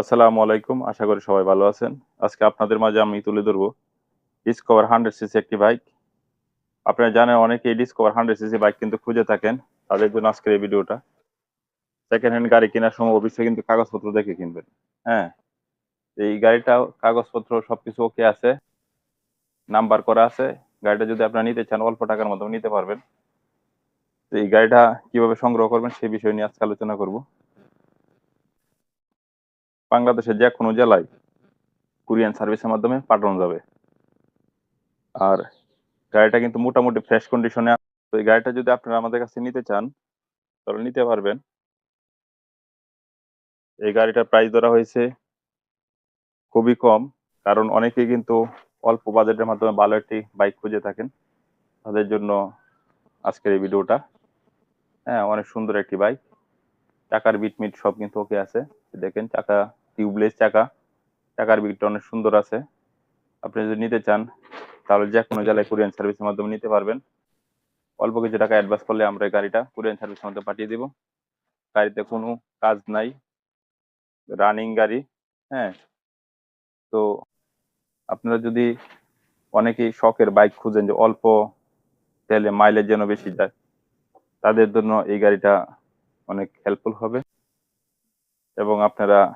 আসসালামু আলাইকুম, আশা করি সবাই ভালো আছেন। আজকে আপনাদের মাঝে আমি তুলে ধরবো ডিসকভার হান্ড্রেড সিসি একটি বাইক আপনারা জানেন অনেকেই ডিসকভার হান্ড্রেড সিসি বাইক কিন্তু খুঁজে থাকেন, তাদের জন্য আজকের এই ভিডিওটা। সেকেন্ড হ্যান্ড গাড়ি কেনার সময় অবশ্যই কিন্তু কাগজপত্র দেখে কিনবেন। হ্যাঁ এই গাড়িটা কাগজপত্র সবকিছু ওকে আছে। নাম্বার করা আছে। গাড়িটা যদি আপনারা নিতে চান, অল্প টাকার মধ্যে নিতে পারবেন। এই গাড়িটা কীভাবে সংগ্রহ করবেন, সেই বিষয় নিয়ে আজকে আলোচনা করব। বাংলাদেশের যে কোনো জেলায় কুরিয়ান সার্ভিসের মাধ্যমে পাঠানো যাবে। আর গাড়িটা কিন্তু মোটামুটি ফ্রেশ কন্ডিশনে তো এই গাড়িটা যদি আপনারা আমাদের কাছে নিতে চান, তাহলে নিতে পারবেন। এই গাড়িটার প্রাইস ধরা হয়েছে খুবই কম, কারণ অনেকেই কিন্তু অল্প বাজেটের মাধ্যমে ভালো একটি বাইক খুঁজে থাকেন। তাদের জন্য আজকের এই ভিডিওটা হ্যাঁ অনেক সুন্দর একটি বাইক চাকার বিট মিট সব কিন্তু ওকে আছে। দেখেন চাকা টিউবলেস চাকা। চাকার বিটটা অনেক সুন্দর আছে। আপনি যদি নিতে চান, তাহলে যে কোনো জেলায় কুরিয়ান সার্ভিসের মাধ্যমে নিতে পারবেন। অল্প কিছু টাকা অ্যাডভান্স করলে আমরা এই গাড়িটা কুরিয়ান সার্ভিসের মধ্যে পাঠিয়ে দিব। গাড়িতে কোনো কাজ নাই। রানিং গাড়ি হ্যাঁ। তো আপনারা যদি অনেকেই শখের বাইক খুঁজেন যে অল্প তেলে মাইলেজ যেন বেশি যায়, তাদের জন্য এই গাড়িটা অনেক হেল্পফুল হবে। এবং আপনারা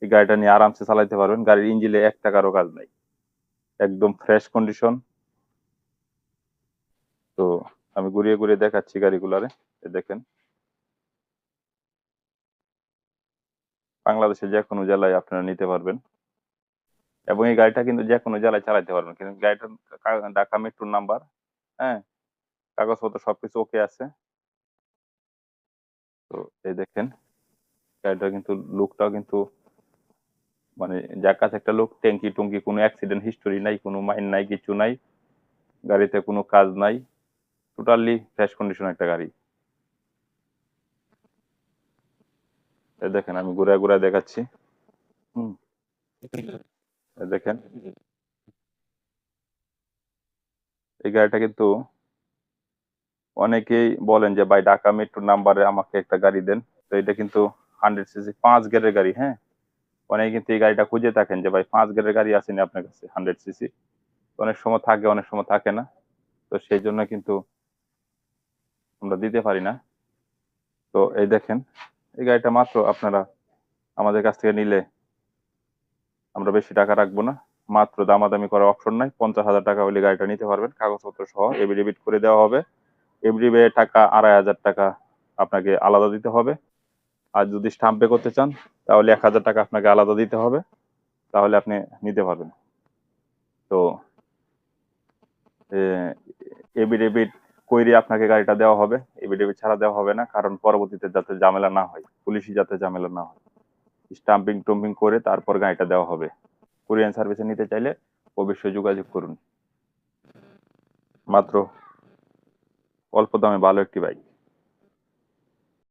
এই গাড়িটা নিয়ে আরামসে চালাইতে পারবেন। গাড়ির ইঞ্জিনে এক টাকারও কাজ নাই। একদম ফ্রেশ কন্ডিশন তো আমি ঘুরিয়ে ঘুরিয়ে দেখাচ্ছি গাড়িগুলারে। দেখেন। বাংলাদেশের যে কোনো জেলায় আপনারা নিতে পারবেন। এবং এই গাড়িটা কিন্তু যে কোনো জেলায় চালাতে পারবেন। কিন্তু গাড়িটার কা- ঢাকা মেট্রোর নাম্বার। হ্যাঁ কাগজপত্র সবকিছু ওকে আছে। এই দেখেন, গাড়িটা কিন্তু লুকটাও কিন্তু মানে যার কাছে একটা লোক, ট্যাঙ্কি টুঙ্কি, কোনো অ্যাক্সিডেন্ট হিস্টোরি নাই, কোনো মাইন নাই, কিছু নাই, গাড়িতে কোনো কাজ নাই টোটালি ফ্রেশ কন্ডিশন একটা গাড়ি। দেখেন, আমি ঘুরায় ঘুরায় দেখাচ্ছি। হুম। দেখেন। এই গাড়িটা কিন্তু অনেকেই বলেন যে, ভাই, ঢাকা মেট্রো নাম্বারে আমাকে একটা গাড়ি দেন। তো এটা কিন্তু হান্ড্রেড সিসি পাঁচ গেরের গাড়ি হ্যাঁ? অনেকে কিন্তু এই গাড়িটা খুঁজে থাকেন যে, ভাই, পাঁচ গেরের গাড়ি আসেনি আপনার কাছে? হান্ড্রেড সিসি অনেক সময় থাকে, অনেক সময় থাকে না। তো সেই জন্য কিন্তু আমরা দিতে পারি না। তো এই দেখেন, এই গাড়িটা মাত্র আপনারা আমাদের কাছ থেকে নিলে আমরা বেশি টাকা রাখব না। মাত্র দামাদামি করার অপশন নাই। পঞ্চাশ হাজার টাকা হলে গাড়িটা নিতে পারবেন। কাগজপত্র সহ এভিডেভিট করে দেওয়া হবে। এভরিবে টাকা আড়াই হাজার টাকা আপনাকে আলাদা দিতে হবে। আর যদি স্টাম্পে করতে চান, তাহলে এক হাজার টাকা আপনাকে আলাদা দিতে হবে। তাহলে আপনি নিতে পারবেন। তো এভিডেভিট কইরে আপনাকে গাড়িটা দেওয়া হবে। এভিডেভিট ছাড়া দেওয়া হবে না, কারণ পরবর্তীতে যাতে ঝামেলা না হয় পুলিশি যাতে ঝামেলা না হয়। স্টাম্পিং টম্পিং করে তারপর গাড়িটা দেওয়া হবে। কোরিয়ান সার্ভিসে নিতে চাইলে অবশ্যই যোগাযোগ করুন। মাত্র অল্প দামে ভালো একটি বাইক।